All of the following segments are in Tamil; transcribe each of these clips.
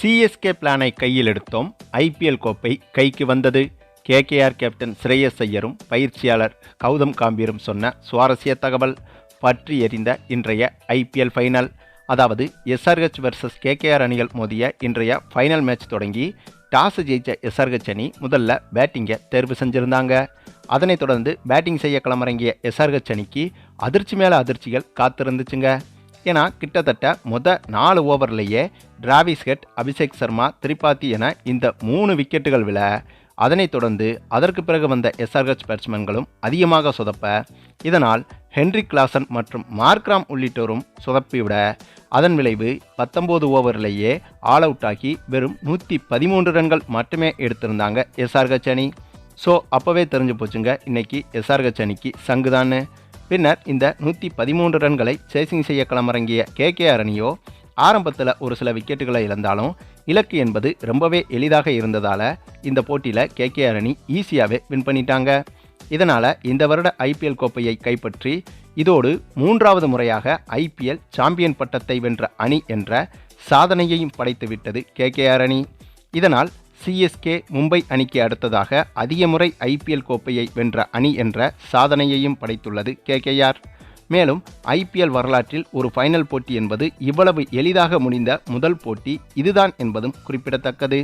சிஎஸ்கே பிளானை கையில் எடுத்தோம். ஐபிஎல் கோப்பை கைக்கு வந்தது. கேகேஆர் கேப்டன் ஸ்ரேயஸ் ஐயரும் பயிற்சியாளர் கௌதம் காம்பீரும் சொன்ன சுவாரஸ்ய தகவல். பற்றி எறிந்த இன்றைய ஐபிஎல் ஃபைனல். அதாவது எஸ்ஆர்ஹெச் வெர்சஸ் கேகேஆர் அணிகள் மோதிய இன்றைய ஃபைனல் மேட்ச் தொடங்கி டாஸ் ஜெயிச்ச எஸ்ஆர்ஹெச் அணி முதல்ல பேட்டிங்கை தேர்வு செஞ்சிருந்தாங்க. அதனைத் தொடர்ந்து பேட்டிங் செய்ய களமிறங்கிய எஸ்ஆர்ஹெச் அணிக்கு அதிர்ச்சி மேலே அதிர்ச்சிகள் காத்திருந்துச்சுங்க. ஏன்னா கிட்டத்தட்ட முத நாலு ஓவர்லேயே டிராவிஸ் ஹெட் அபிஷேக் சர்மா திரிபாதி என இந்த மூணு விக்கெட்டுகள் விழ அதனைத் தொடர்ந்து அதற்கு பிறகு வந்த எஸ்ஆர்ஹெச் பேட்ஸ்மேன்களும் அதிகமாக சொதப்ப இதனால் ஹென்ரி கிளாசன் மற்றும் மார்க்ராம் உள்ளிட்டோரும் சொதப்பிவிட அதன் விளைவு பத்தொம்போது ஓவரிலேயே ஆல் அவுட் ஆகி வெறும் நூற்றி பதிமூன்று ரன்கள் மட்டுமே எடுத்திருந்தாங்க எஸ்ஆர்ஹெச் அணி. ஸோ அப்போவே தெரிஞ்சு போச்சுங்க இன்னைக்கு எஸ்ஆர்ஹெச் அணிக்கு சங்குதான்னு. பின்னர் இந்த நூற்றி பதிமூன்று ரன்களை சேசிங் செய்ய களமிறங்கிய கேகேஆர் அணியோ ஆரம்பத்தில் ஒரு சில விக்கெட்டுகளை இழந்தாலும் இலக்கு என்பது ரொம்பவே எளிதாக இருந்ததால் இந்த போட்டியில் கேகேஆர் அணி ஈஸியாகவே வின் பண்ணிட்டாங்க. இதனால் இந்த வருட ஐபிஎல் கோப்பையை கைப்பற்றி இதோடு மூன்றாவது முறையாக ஐபிஎல் சாம்பியன் பட்டத்தை வென்ற அணி என்ற சாதனையையும் படைத்துவிட்டது கே கேகேஆர் அணி இதனால் சிஎஸ்கே மும்பை அணிக்கு அடுத்ததாக அதிக முறை ஐபிஎல் கோப்பையை வென்ற அணி என்ற சாதனையையும் படைத்துள்ளது கேகேஆர் மேலும் ஐபிஎல் வரலாற்றில் ஒரு ஃபைனல் போட்டி என்பது இவ்வளவு எளிதாக முடிந்த முதல் போட்டி இதுதான் என்பதும் குறிப்பிடத்தக்கது.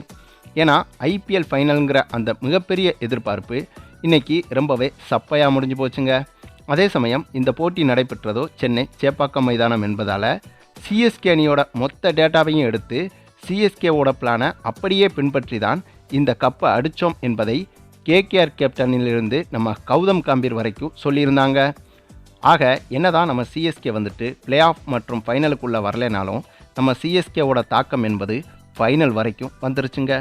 ஏன்னா ஐபிஎல் ஃபைனலுங்கிற அந்த மிகப்பெரிய எதிர்பார்ப்பு இன்னைக்கு ரொம்பவே சப்பையாக முடிஞ்சு போச்சுங்க. அதே சமயம் இந்த போட்டி நடைபெற்றதோ சென்னை சேப்பாக்கம் மைதானம் என்பதால் சிஎஸ்கே அணியோட மொத்த டேட்டாவையும் எடுத்து சிஎஸ்கேவோட பிளானை அப்படியே பின்பற்றி தான் இந்த கப்பை அடித்தோம் என்பதை கேகேஆர் கேப்டனிலிருந்து நம்ம கௌதம் காம்பீர் வரைக்கும் சொல்லியிருந்தாங்க. ஆக என்னதான் நம்ம சிஎஸ்கே வந்துட்டு பிளே ஆஃப் மற்றும் ஃபைனலுக்குள்ளே வரலைனாலும் நம்ம சிஎஸ்கேவோட தாக்கம் என்பது ஃபைனல் வரைக்கும் வந்துருச்சுங்க.